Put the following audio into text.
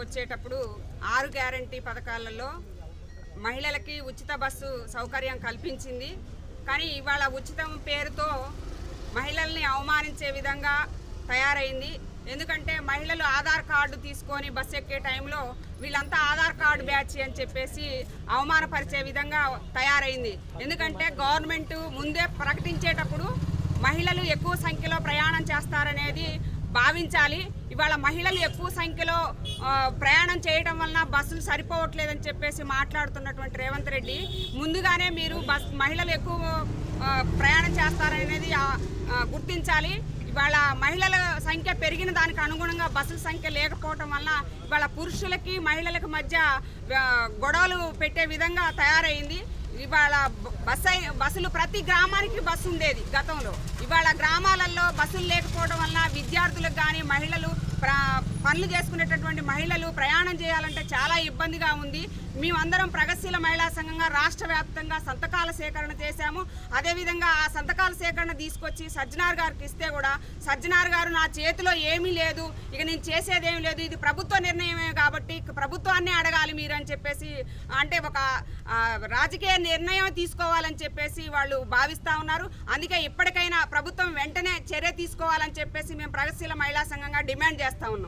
వచ్చేటప్పుడు ఆరు గ్యారంటీ పథకాలలో మహిళలకి ఉచిత బస్సు సౌకర్యం కల్పించింది. కానీ ఇవాళ ఉచితం పేరుతో మహిళల్ని అవమానించే విధంగా తయారైంది. ఎందుకంటే మహిళలు ఆధార్ కార్డు తీసుకొని బస్సు ఎక్కే టైంలో వీళ్ళంతా ఆధార్ కార్డు బ్యాచ్ అని చెప్పేసి అవమానపరిచే విధంగా తయారైంది. ఎందుకంటే గవర్నమెంట్ ముందే ప్రకటించేటప్పుడు మహిళలు ఎక్కువ సంఖ్యలో ప్రయాణం చేస్తారనేది భావించాలి. ఇవాళ మహిళలు ఎక్కువ సంఖ్యలో ప్రయాణం చేయడం వలన బస్సులు సరిపోవట్లేదని చెప్పేసి మాట్లాడుతున్నటువంటి రేవంత్ రెడ్డి ముందుగానే మీరు బస్ మహిళలు ఎక్కువ ప్రయాణం చేస్తారనేది గుర్తించాలి. ఇవాళ మహిళల సంఖ్య పెరిగిన దానికి అనుగుణంగా బస్సుల సంఖ్య లేకపోవటం వలన ఇవాళ పురుషులకి మహిళలకు మధ్య గొడవలు పెట్టే విధంగా తయారైంది. ఇవాళ బస్ బస్సులు ప్రతి గ్రామానికి బస్సు ఉండేది గతంలో. ఇవాళ గ్రామాలలో బస్సులు లేకపోవడం వల్ల విద్యార్థులకు కానీ మహిళలు పనులు చేసుకునేటటువంటి మహిళలు ప్రయాణం చేయాలంటే చాలా ఇబ్బందిగా ఉంది. మేమందరం ప్రగతిశీల మహిళా సంఘంగా రాష్ట్ర వ్యాప్తంగా సంతకాల సేకరణ చేశాము. అదేవిధంగా ఆ సంతకాల సేకరణ తీసుకొచ్చి సజ్జనార్ గారికి ఇస్తే కూడా సజ్జనార్ గారు నా చేతిలో ఏమీ లేదు. ఇక నేను చేసేదేమీ లేదు. ఇది ప్రభుత్వ నిర్ణయమే కాబట్టి ప్రభుత్వాన్ని అడగాలి మీరు అని చెప్పేసి అంటే ఒక రాజకీయ నిర్ణయం తీసుకోవాలని చెప్పేసి వాళ్ళు భావిస్తా ఉన్నారు. అందుకే ఇప్పటికైనా ప్రభుత్వం వెంటనే చర్య తీసుకోవాలని చెప్పేసి మేము ప్రగతిశీల మహిళా సంఘంగా డిమాండ్ చేస్తా ఉన్నాం.